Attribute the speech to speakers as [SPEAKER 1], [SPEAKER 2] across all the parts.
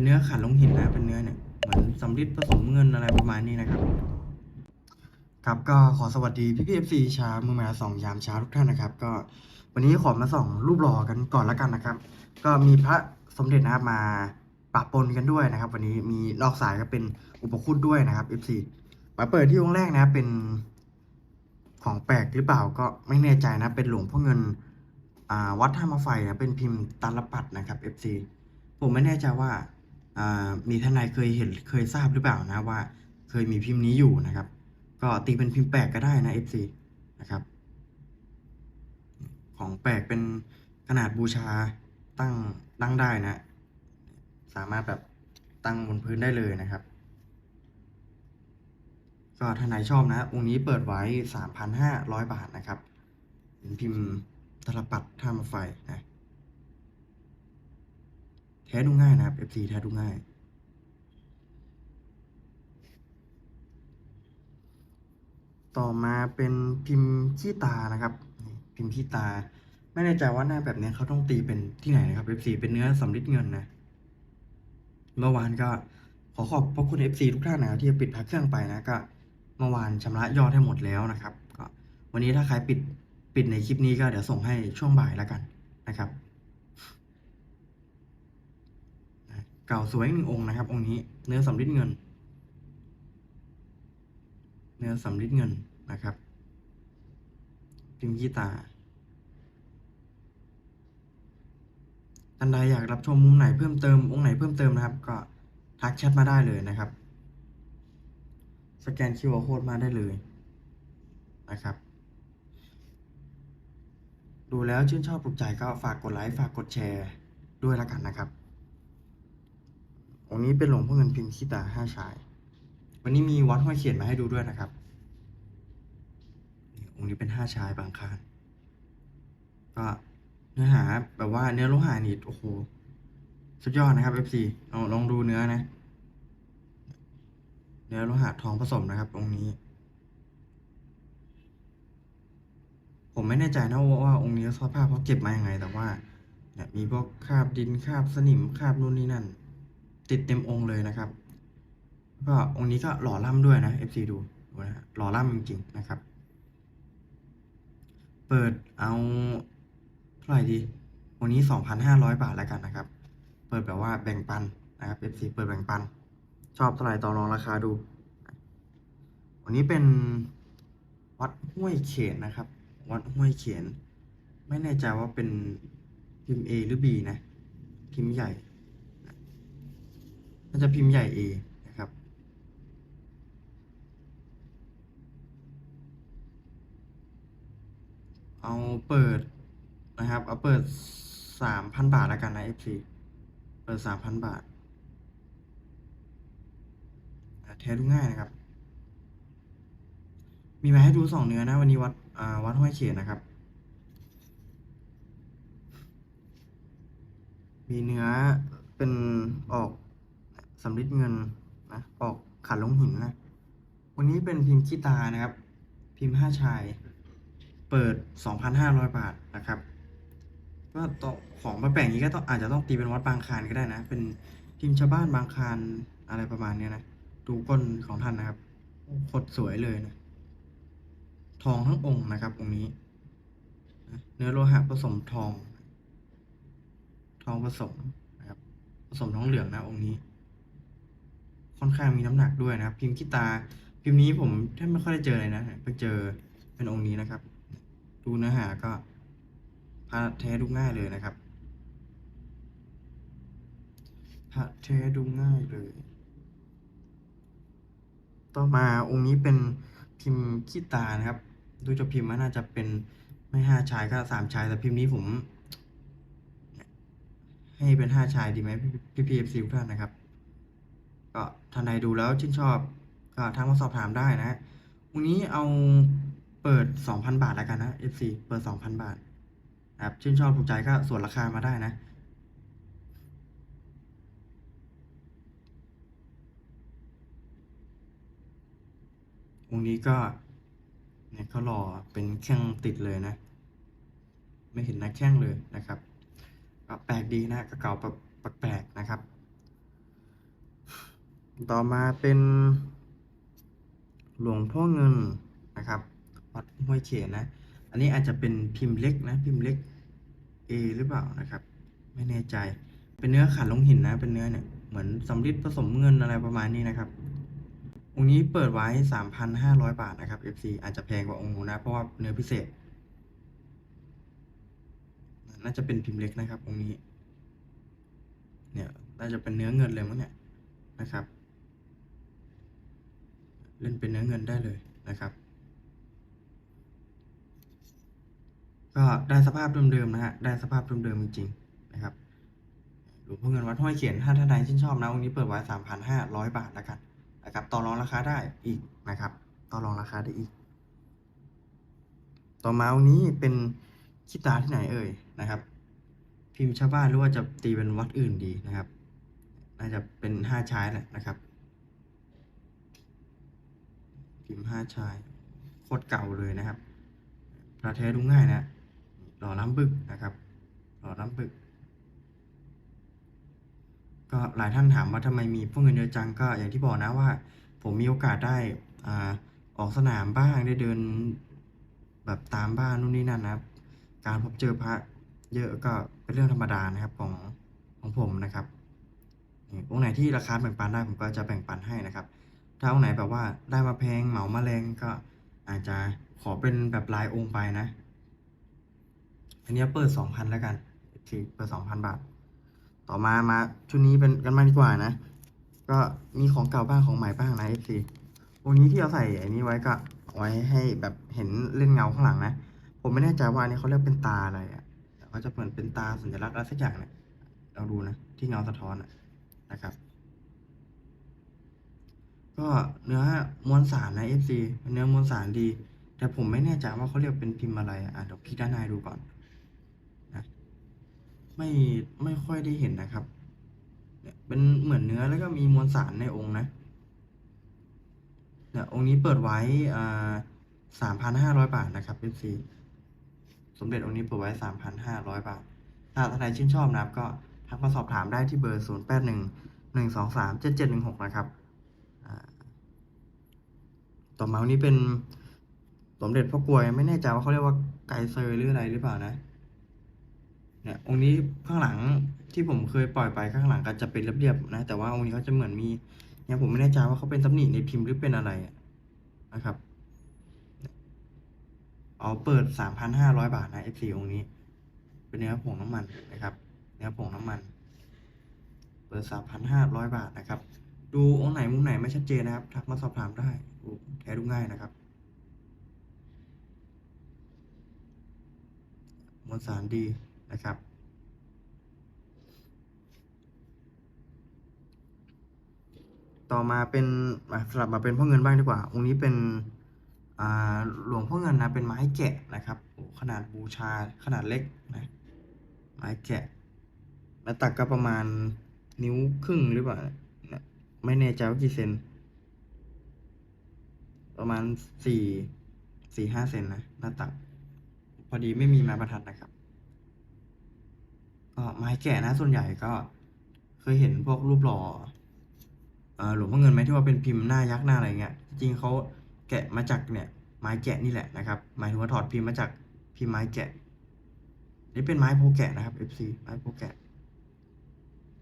[SPEAKER 1] เป็นเนื้อขันลงหินนะเป็นเนื้อเนี่ยเหมือนสำริดผสมเงินอะไรประมาณนี้นะครับ ครับก็ขอสวัสดีพี่พีเอฟซีชามือมาสองยามเช้าทุกท่านนะครับ ก็วันนี้ขอมาส่องรูปหล่อกันก่อนละกันนะครับ ก็มีพระสมเด็จนะครับมาปะปนกันด้วยนะครับ วันนี้มีนอกสายก็เป็นอุปคุตด้วยนะครับ FC มาเปิดที่องค์แรกนะเป็นของแปลกหรือเปล่าก็ไม่แน่ใจนะ เป็นหลวงพ่อเงินอ่าวัดท่ามาไฟนะเป็นพิมพ์ตาลปัดนะครับ FC ผมไม่แน่ใจว่า มีท่านใดเคยเห็นเคยทราบหรือเปล่านะว่าเคยมีพิมพ์นี้อยู่นะครับ ก็ตีเป็นพิมพ์แปลกก็ได้นะ FC นะครับ ของแปลกเป็นขนาดบูชาตั้งตั้งได้นะ สามารถแบบตั้งบนพื้นได้เลยนะครับก็ถ้าไหนชอบนะองค์นี้เปิดไว้ 3,500 บาทนะครับเป็นพิมพ์ตลปัดท่ามาไฟนะ แท้ดูง่ายนะครับ FC แท้ดูง่าย ต่อมาเป็นพิมพ์ขี้ตานะครับ พิมพ์ขี้ตา ไม่แน่ใจว่าหน้าแบบนี้เขาต้องตีเป็นที่ไหนนะครับ F4 เป็นเนื้อสำริดเงินนะ เมื่อวานก็ขอขอบพระคุณ FC ทุกท่านนะที่ปิดพักเครื่องไปนะก็เมื่อวานชำระยอดให้หมดแล้วนะครับ ก็วันนี้ถ้าใครปิดปิดในคลิปนี้ก็เดี๋ยวส่งให้ช่วงบ่ายแล้วกันนะครับนะ เก่าสวยหนึ่งองค์นะครับ องค์นี้เนื้อสำริดเงิน เนื้อสำริดเงินนะครับพิมพ์ขี้ตาท่านใดอยากรับชมมุมไหนเพิ่มเติมองค์ไหนเพิ่มเติมนะครับ ก็ทักแชทมาได้เลยนะครับ สแกน QR Code มาได้เลยนะครับ ดูแล้วชื่นชอบถูกใจก็ฝากกดไลค์ฝากกดแชร์ด้วยละกันนะครับ องค์นี้เป็นหลวงพ่อเงินพิมพ์ขี้ตาห้าชาย วันนี้มีวัดห้วยเขียนมาให้ดูด้วยนะครับ องค์นี้เป็นห้าชายบางคานก็เนื้อหาแบบว่าเนื้อโลหะนี่โอ้โหสุดยอดนะครับ FC ลองลองดูเนื้อนะ เนื้อโลหะทองผสมนะครับองค์นี้ ผมไม่แน่ใจนะว่าว่าองค์นี้สภาพเขาเก็บมาอย่างไง แต่ว่าเนี่ยมีพวกคราบดินคราบสนิมคราบนู่นนี่นั่น ติดเต็มองค์เลยนะครับ ก็องค์นี้ก็หล่อล่ำด้วยนะ FC ดูดูนะหล่อล่ำจริงๆนะครับ เปิดเอาเท่าไหร่ดีวันนี้ 2,500 บาทแล้วกันนะครับ เปิดแบบว่าแบ่งปันนะครับ FC เปิดแบ่งปัน ชอบเท่าไหร่ต่อรองราคาดู วันนี้เป็นวัดห้วยเขนนะครับ วัดห้วยเขน ไม่แน่ใจว่าเป็นพิมพ์ A หรือ B นะพิมพ์ใหญ่ น่าจะพิมพ์ใหญ่ A นะครับ เอาเปิดนะครับ เอาเปิดสามพันบาทแล้วกันนะ FC เปิดสามพันบาทแท้ดูง่ายนะครับ มีมาให้ดูสองเนื้อนะ วันนี้วัดวัดห้วยเขียนนะครับ มีเนื้อเป็นออก สำริดเงินนะออกขันลงหินนะ วันนี้เป็นพิมพ์ขี้ตานะครับ พิมพ์ห้าชาย เปิด 2,500 บาทนะครับ ก็ต้อของแปลงนี้ก็ต้องอาจจะต้องตีเป็นวัดบางคานก็ได้นะ เป็นพิมพ์ชาวบ้านบางคานอะไรประมาณเนี้ยนะ ดูก้นของท่านนะครับโคตรสวยเลยนะ ทองทั้งองค์นะครับองค์นี้ เนื้อโลหะผสมทอง ทองผสมนะครับ ผสมทองเหลืองนะองค์นี้ ค่อนข้างมีน้ำหนักด้วยนะครับ พิมพ์ขี้ตา พิมพ์นี้ผมแทบไม่ค่อยได้เจอเลยนะเพิ่งเจอเป็นองค์นี้นะครับ ดูเนื้อหาก็พระแท้ดูง่ายเลยนะครับพระแท้ดูง่ายเลย ต่อมาองค์นี้เป็นพิมพ์ขี้ตานะครับ ดูจากพิมพ์มันน่าจะเป็นไม่ห้าชายก็สามชาย แต่พิมพ์นี้ผม ให้เป็นห้าชายดีไหมพี่พีเอฟซีทุกท่านนะครับ ก็ท่านใดดูแล้วชื่นชอบก็ทักมาสอบถามได้นะวันนี้เอาเปิด 2,000 บาทแล้วกันนะ FC เปิด 2,000 บาทครับชื่นชอบถูกใจก็ส่วนราคามาได้นะองนี้ก็เนี่ยเขาหล่อเป็นแข้งติดเลยนะ ไม่เห็นนักแข้งเลยนะครับก็แปลกดีนะกระเก่าแบบแปลกๆนะครับ ต่อมาเป็น หลวงพ่อเงินนะครับวัดห้วยเขนนะ อันนี้อาจจะเป็นพิมพ์เล็กนะ พิมพ์เล็ก A หรือเปล่านะครับ ไม่แน่ใจ เป็นเนื้อขันลงหินนะ เป็นเนื้อเนี่ย เหมือนสำริดผสมเงินอะไรประมาณนี้นะครับ องค์นี้เปิดไว้ 3,500 บาทนะครับ FC อาจจะแพงกว่าองค์นู้นนะ เพราะว่าเนื้อพิเศษ น่าจะเป็นพิมพ์เล็กนะครับ องค์นี้ เนี่ย น่าจะเป็นเนื้อเงินเลยมั้งเนี่ยนะครับ เล่นเป็นเนื้อเงินได้เลยนะครับ ก็ได้สภาพเดิมๆนะฮะ ได้สภาพเดิมๆจริงๆนะครับหลวงพ่อเงินวัดห้วยเขียนถ้าท่านใดชื่นชอบนะองค์นี้เปิดไว้สามพันห้าร้อยบาทแล้วกันนะครับ ต่อรองราคาได้อีกนะครับ ต่อรองราคาได้อีก ต่อมาองค์นี้เป็นคิดตาที่ไหนเอ่ยนะครับ พิมพ์ชาวบ้านหรือว่าจะตีเป็นวัดอื่นดีนะครับ น่าจะเป็นห้าชายแหละนะครับ พิมพ์ห้าชายโคตรเก่าเลยนะครับพระแท้ดูง่ายนะหล่อล้ำบึกนะครับ หล่อล้ำบึก ก็หลายท่านถามว่าทำไมมีพวกเงินเยอะจังก็อย่างที่บอกนะว่า ผมมีโอกาสได้อ่าออกสนามบ้างได้เดินแบบตามบ้านนู่นนี่นั่นนะครับ การพบเจอพระเยอะก็เป็นเรื่องธรรมดานะครับของของผมนะครับองค์ไหนที่ราคาแบ่งปันได้ผมก็จะแบ่งปันให้นะครับ ถ้าองค์ไหนแบบว่าได้มาแพงเหมามาแรงก็อาจจะขอเป็นแบบรายองค์ไปนะ อันนี้เปิดสองพันแล้วกันคือเปิดสองพันบาท ต่อมามาชุดนี้เป็นกันมางดีกว่านะ ก็มีของเก่าบ้างของใหม่บ้างนะ FC วันนี้ที่เราใส่อันนี้ไว้ก็ไว้ให้แบบเห็นเล่นเงาข้างหลังนะ ผมไม่แน่ใจว่าอันนี้เขาเรียกเป็นตาอะไรอะแต่เขาจะเหมือนเป็นตาสัญลักษณ์อะไรสักอย่างเนี่ยเราดูนะที่เงาสะท้อนนะครับ ก็เนื้อมวลสารนะ FC เนื้อมวลสารดี แต่ผมไม่แน่ใจว่าเขาเรียกเป็นพิมพ์อะไรอะเดี๋ยวพี่ด้านในดูก่อนนะไม่ไม่ค่อยได้เห็นนะครับเนี่ยเป็นเหมือนเนื้อแล้วก็มีมวลสารในองค์นะเนี่ยองค์นี้เปิดไว้อ่าสามพันห้าร้อยบาทนะครับ FC สมเด็จองค์นี้เปิดไว้สามพันห้าร้อยบาท ถ้าท่านใดชื่นชอบนะครับ ก็ทักมาสอบถามได้ที่เบอร์ศูนย์แปดหนึ่งหนึ่งสองสามเจ็ดเจ็ดหนึ่งหกนะครับ ต่อมาวันนี้เป็นสมเด็จพ่อกลวยไม่แน่ใจว่าเขาเรียกว่าไกเซอร์หรืออะไรหรือเปล่านะ เนี่ยองค์นี้ข้างหลังที่ผมเคยปล่อยไปข้างหลังก็จะเป็นเรียบๆนะ แต่ว่าองค์นี้เขาจะเหมือนมีเนี่ยผมไม่แน่ใจว่าเขาเป็นตำหนิในพิมพ์หรือเป็นอะไรนะครับเอาเปิดสามพันห้าร้อยบาทนะ F4 องค์นี้ เป็นเนื้อผงน้ำมันนะครับ เนื้อผงน้ำมัน เปิดสามพันห้าร้อยบาทนะครับ ดูองค์ไหนมุมไหนไม่ชัดเจนนะครับ ทักมาสอบถามได้ ดูแท้ดูง่ายนะครับ มวลสารดีนะครับ ต่อมาเป็นอะสลับมาเป็นพ่อเงินบ้างดีกว่า องค์นี้เป็นอ่าหลวงพ่อเงินนะเป็นไม้แกะนะครับโอ้ขนาดบูชาขนาดเล็กนะไม้แกะหน้าตักก็ประมาณนิ้วครึ่งหรือเปล่า ไม่แน่ใจว่ากี่เซน ประมาณสี่สี่ห้าเซนนะหน้าตัก พอดีไม่มีไม้บรรทัดนะครับ ก็ไม้แกะนะส่วนใหญ่ก็ เคยเห็นพวกรูปหล่อเออหลวงพ่อเงินไหมที่ว่าเป็นพิมพ์หน้ายักษ์หน้าอะไรเงี้ยจริงเขาแกะมาจากเนี่ย ไม้แกะนี่แหละนะครับ หมายถึงว่าถอดพิมพ์มาจากพิมพ์ไม้แกะ นี่เป็นไม้โพแกะนะครับ FC ไม้โพแกะ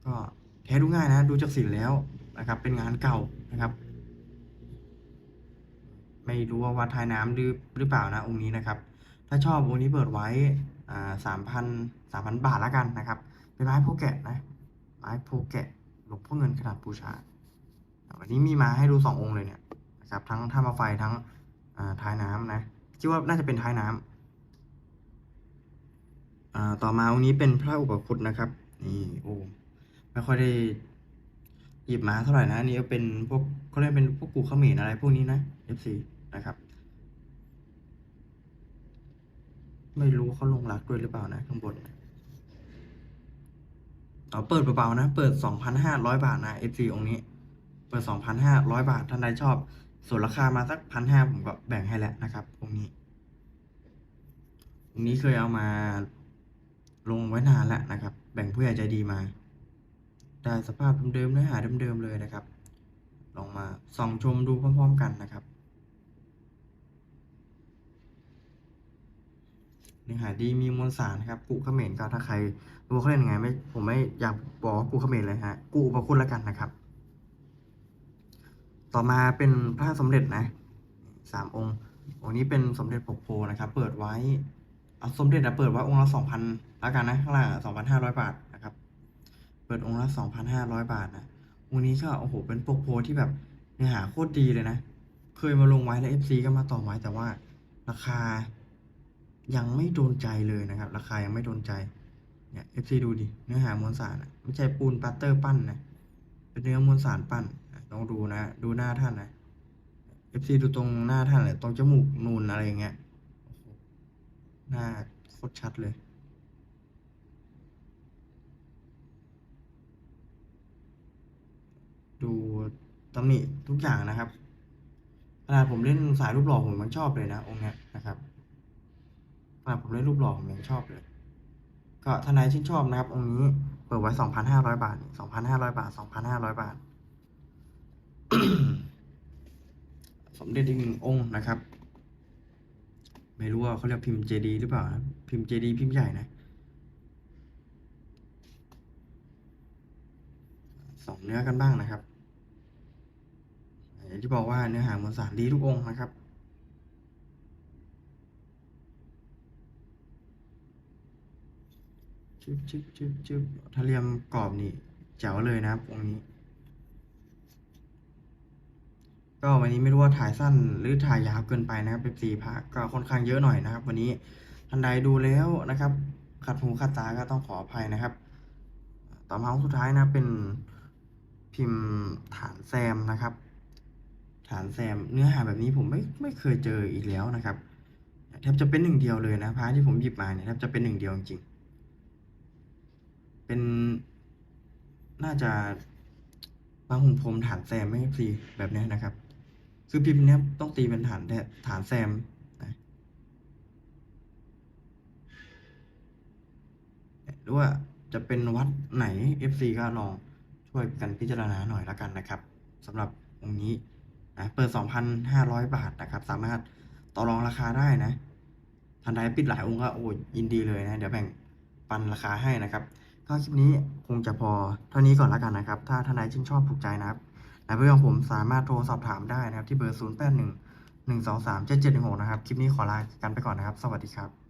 [SPEAKER 1] ก็แท้ดูง่ายนะ ดูจากสีแล้วนะครับ เป็นงานเก่านะครับ ไม่รู้ว่าวัดท้ายน้ำหรือหรือเปล่านะองค์นี้นะครับ ถ้าชอบองค์นี้เปิดไว้อ่าสามพันสามพันบาทล้วกันนะครับเป็นไม้โพแกะนะไม้โพแกะหลวงพ่อเงินขนาดบูชาวันนี้มีมาให้ดูสององค์เลยเนี่ยนะครับทั้งท่ามาไฟทั้งท้ายน้ำนะคิดว่าน่าจะเป็นท้ายน้ำอ่าต่อมาองค์นี้เป็นพระอุปคุตนะครับนี่โอ้ไม่ค่อยได้หยิบมาเท่าไหร่นะนนี่ก็เป็นพวกเขาเรียกเป็นพวกกูเขมรอะไรพวกนี้นะ FC นะครับ ไม่รู้เขาลงรักด้วยหรือเปล่านะข้างบนเอาเปิดเบาๆนะ เปิด 2,500 บาทนะ FC องค์นี้ เปิด 2,500 บาท ท่านใดชอบ ส่วนราคามาสักพันห้าผมก็แบ่งให้แล้วนะครับ องค์นี้ องค์นี้เคยเอามาลงไว้นานแล้วนะครับ แบ่งผู้ใหญ่ใจดีมา ได้สภาพเดิมๆเนื้อหาเดิมๆเลยนะครับ ลองมาส่องชมดูพร้อมๆกันนะครับ เนื้อหาดีมีมวลสารนะครับกุเขมรก็ถ้าใครรู้เขาเล่นยังไงไม่ผมไม่อยากบอกกุเขมรเลยฮะกุอุปคุณแล้วกันนะครับ ต่อมาเป็นพระสมเด็จนะสามองค์องค์นี้เป็นสมเด็จปกโพนะครับ เปิดไว้เอาสมเด็จอะเปิดไว้องค์ละสองพันแล้วกันนะข้างล่างสองพันห้าร้อยบาทนะครับ เปิดองค์ละสองพันห้าร้อยบาทนะองค์นี้ก็โอ้โหเป็นปกโพที่แบบเนื้อหาโคตรดีเลยนะ เคยมาลงไว้แล้วเอฟซีก็มาต่อไว้แต่ว่าราคา ยังไม่โดนใจเลยนะครับ ราคายังไม่โดนใจเนี่ย FC ดูดิเนื้อหามวลสารอะไม่ใช่ปูนปัตเตอร์ปั้นนะเป็นเนื้อมวลสารปั้นอะลองดูนะ ดูหน้าท่านนะ FC ดูตรงหน้าท่านเลยตรงจมูกนูนอะไรอย่างเงี้ยหน้าโคตรชัดเลยดูตำหนิทุกอย่างนะครับขนาดผมเล่นสายรูปหล่อผมยังชอบเลยนะองค์เนี้ยนะครับ ขนาผมเล่นรูปหล่อผมยังชอบเลย ก็ทนายชื่นชอบนะครับ องค์นี้เปิดไว้สองพันห้าร้อยบาทสองพันห้าร้อยบาทสองพันห้าร้อยบาท สมเด็จอีกหนึ่งองค์นะครับ ไม่รู้ว่าเขาเรียกพิมพ์เจดีหรือเปล่านะพิมพ์เจดีพิมพ์ใหญ่นะสองเนื้อกันบ้างนะครับอย่างที่บอกว่าเนื้อหามวลสารดีทุกองค์นะครับ ชึบชึบชึบชึบถ้าเรียมกรอบนี่แจ๋วเลยนะครับองนี้ ก็วันนี้ไม่รู้ว่าถ่ายสั้นหรือถ่ายยาวเกินไปนะครับเป็นสี่ภาคก็ค่อนข้างเยอะหน่อยนะครับ วันนี้ท่านใดดูแล้วนะครับ ขัดหูขัดตาก็ต้องขออภัยนะครับ ต่อมาองสุดท้ายนะเป็นพิมพ์ฐานแซมนะครับ ฐานแซมเนื้อหาแบบนี้ผมไม่ไม่เคยเจออีกแล้วนะครับแทบจะเป็นหนึ่งเดียวเลยนะพระที่ผมหยิบมาเนี่ยแทบจะเป็นหนึ่งเดียวจริงๆ เป็นน่าจะบางหุ่นพรมฐานแซมไม่ซีแบบนี้นะครับ คือพิมพ์นี้ต้องตีเป็นฐานแฐานแซมนะหรือว่าจะเป็นวัดไหน FC ก็ลองช่วยกันพิจารณาหน่อยละกันนะครับสำหรับองค์นี้นะเปิด 2,500 บาทนะครับ สามารถต่อรองราคาได้นะทันใดปิดหลายองค์ก็โอ้ยยินดีเลยนะ เดี๋ยวแบ่งปันราคาให้นะครับ ถ้าคลิปนี้คงจะพอเท่านี้ก่อนแล้วกันนะครับ ถ้าทนายชื่นชอบถูกใจนะครับและเพื่อนผมสามารถโทรสอบถามได้นะครับ ที่เบอร์ 0 8 1 1 2 3 7 7 1 6 นะครับ คลิปนี้ขอลากันไปก่อนนะครับ สวัสดีครับ